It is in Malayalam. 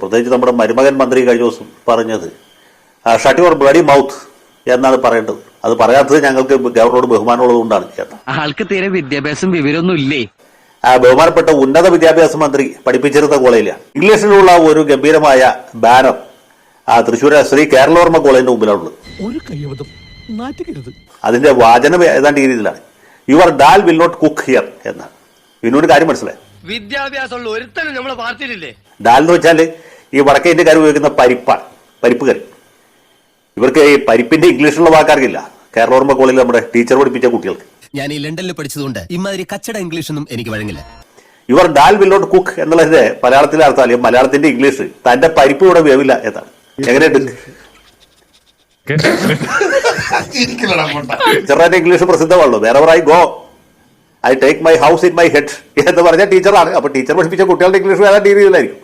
പ്രത്യേകിച്ച് നമ്മുടെ മരുമകൻ മന്ത്രി കഴിഞ്ഞ ദിവസം പറഞ്ഞത് ഷട്ട് യുവർ ബ്ലഡി മൗത്ത് എന്നാണ് പറയേണ്ടത്. അത് പറയാത്തത് ഞങ്ങൾക്ക് ഗവർണറോട് ബഹുമാനമുള്ളത് കൊണ്ടാണ് ആൾക്ക് തീരെ വിദ്യാഭ്യാസം വിവരമൊന്നും ഇല്ലേ ആ ബഹുമാനപ്പെട്ട ഉന്നത വിദ്യാഭ്യാസ മന്ത്രി പഠിപ്പിച്ചിരുന്ന കോളേജിലാണ് ഇംഗ്ലീഷിലുള്ള ഒരു ഗംഭീരമായ ബാനർ ആ തൃശ്ശൂർ ശ്രീ കേരളവർമ്മ കോളേജിന്റെ മുമ്പിലാണുള്ളത്. അതിന്റെ വാചനം ഏതാണ്ട് ഈ രീതിയിലാണ്. Your dal will not cook here എന്നാണ്. ഇതിനൊരു കാര്യം മനസ്സിലായി? വിദ്യാഭ്യാസമുള്ള ഒരുത്തനും നമ്മളെ പാർട്ടിയിലില്ലേ? ഡാൽ എന്ന് വെച്ചാൽ ഈ വടക്കേ ഇന്ത്യക്കാർ ഉപയോഗിക്കുന്ന പരിപ്പാണ്. പരിപ്പ് കറി. ഇവർക്ക് ഈ പരിപ്പിന്റെ ഇംഗ്ലീഷിലുള്ള കേരള ഓർമ്മ കോളേജിൽ നമ്മുടെ ടീച്ചർ പഠിപ്പിച്ച കുട്ടികൾക്ക്. ഞാൻ ഈ ലണ്ടനിൽ പഠിച്ചതുകൊണ്ട് ഇമാതിരി കച്ചട ഇംഗ്ലീഷൊന്നും എനിക്ക് വഴങ്ങില്ല. Your dal will not cook എന്നുള്ളത് മലയാളത്തിലെ അർത്ഥം അല്ലെങ്കിൽ മലയാളത്തിന്റെ ഇംഗ്ലീഷ് തന്റെ പരിപ്പ് ഇവിടെ വേവില്ല എന്നാണ്. എങ്ങനെയുണ്ട്? ചെറുതായിട്ട് ഇംഗ്ലീഷ് പ്രസിദ്ധമാണല്ലോ. വേറെ I go I take my house in my head എന്ന് പറഞ്ഞ ടീച്ചറാണ്. അപ്പൊ ടീച്ചർ പഠിപ്പിച്ച കുട്ടികളുടെ ഇംഗ്ലീഷ് വേറെ രീതിയിലായിരിക്കും